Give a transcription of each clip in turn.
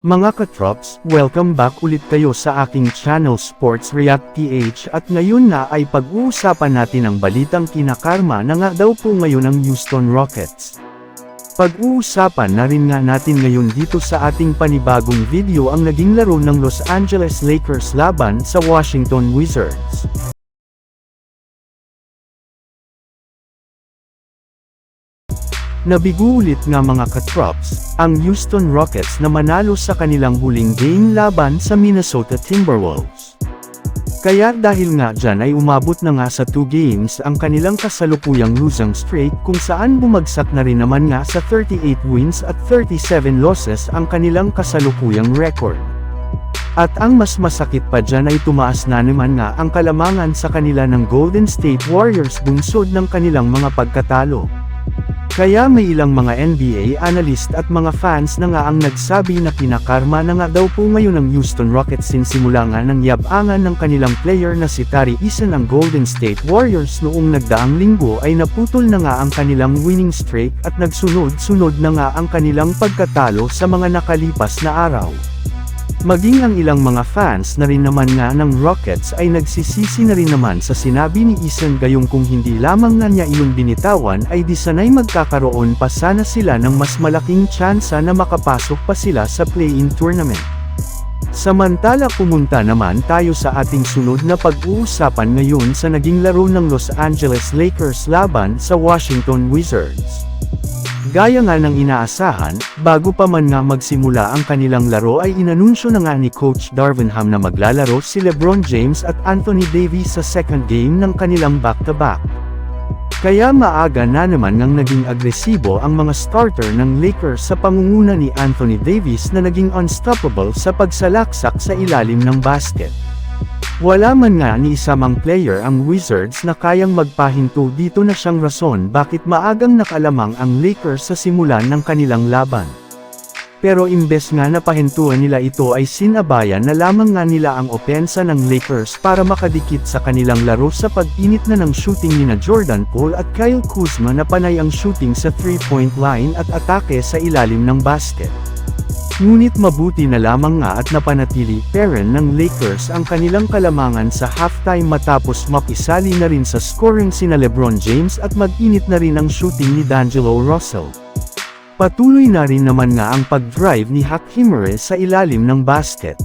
Mga katrops, welcome back ulit kayo sa aking channel Sports React PH at ngayon na ay pag-uusapan natin ang balitang kinakarma na nga daw po ngayon ang Houston Rockets. Pag-uusapan na rin nga natin ngayon dito sa ating panibagong video ang naging laro ng Los Angeles Lakers laban sa Washington Wizards. Nabigo ulit nga mga katrops, ang Houston Rockets na manalo sa kanilang huling game laban sa Minnesota Timberwolves. Kaya dahil nga dyan ay umabot na nga sa 2 games ang kanilang kasalukuyang losing streak kung saan bumagsak na rin naman nga sa 38 wins at 37 losses ang kanilang kasalukuyang record. At ang mas masakit pa dyan ay tumaas na naman nga ang kalamangan sa kanila ng Golden State Warriors bunsod ng kanilang mga pagkatalo. Kaya may ilang mga NBA analyst at mga fans na nga ang nagsabi na kinakarma na nga daw po ngayon ng Houston Rockets sinsimula nga ng yabangan ng kanilang player na si Tari Eason ng Golden State Warriors noong nagdaang linggo ay naputol na nga ang kanilang winning streak at nagsunod-sunod na nga ang kanilang pagkatalo sa mga nakalipas na araw. Maging ang ilang mga fans na rin naman nga ng Rockets ay nagsisisi na rin naman sa sinabi ni Eason gayong kung hindi lamang nga niya iyon binitawan ay di sanay magkakaroon pa sana sila ng mas malaking tsansa na makapasok pa sila sa play-in tournament. Samantala pumunta naman tayo sa ating sunod na pag-uusapan ngayon sa naging laro ng Los Angeles Lakers laban sa Washington Wizards. Gaya nga ng inaasahan, bago pa man nga magsimula ang kanilang laro ay inanunsyo na nga ni Coach Darvin Ham na maglalaro si LeBron James at Anthony Davis sa second game ng kanilang back-to-back. Kaya maaga na naman ngang naging agresibo ang mga starter ng Lakers sa pangunguna ni Anthony Davis na naging unstoppable sa pagsalaksak sa ilalim ng basket. Wala man nga ni isa mang player ang Wizards na kayang magpahinto dito na siyang rason bakit maagang nakalamang ang Lakers sa simulan ng kanilang laban. Pero imbes nga na pahintuan nila ito ay sinabayan na lamang nga nila ang opensa ng Lakers para makadikit sa kanilang laro sa pag-init na ng shooting ni na Jordan Poole at Kyle Kuzma na panay ang shooting sa 3-point line at atake sa ilalim ng basket. Ngunit mabuti na lamang nga at napanatili peren ng Lakers ang kanilang kalamangan sa halftime matapos makisali na rin sa scoring sina Lebron James at mag-init na rin ang shooting ni D'Angelo Russell. Patuloy na rin naman nga ang pag-drive ni Hakim sa ilalim ng basket.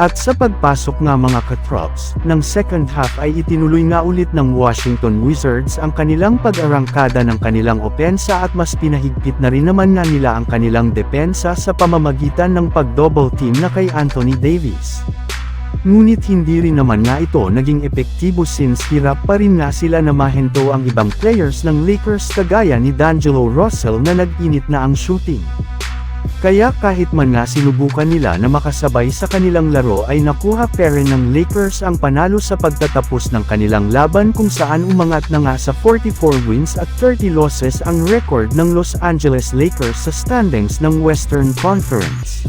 At sa pagpasok nga mga katrops, ng second half ay itinuloy nga ulit ng Washington Wizards ang kanilang pag-arangkada ng kanilang opensa at mas pinahigpit na rin naman nga nila ang kanilang depensa sa pamamagitan ng pag-double team na kay Anthony Davis. Ngunit hindi rin naman nga ito naging epektibo since hirap pa rin nga sila na mahento ang ibang players ng Lakers kagaya ni D'Angelo Russell na nag-init na ang shooting. Kaya kahit man nga sinubukan nila na makasabay sa kanilang laro ay nakuha pa rin ng Lakers ang panalo sa pagtatapos ng kanilang laban kung saan umangat na nga sa 44 wins at 30 losses ang record ng Los Angeles Lakers sa standings ng Western Conference.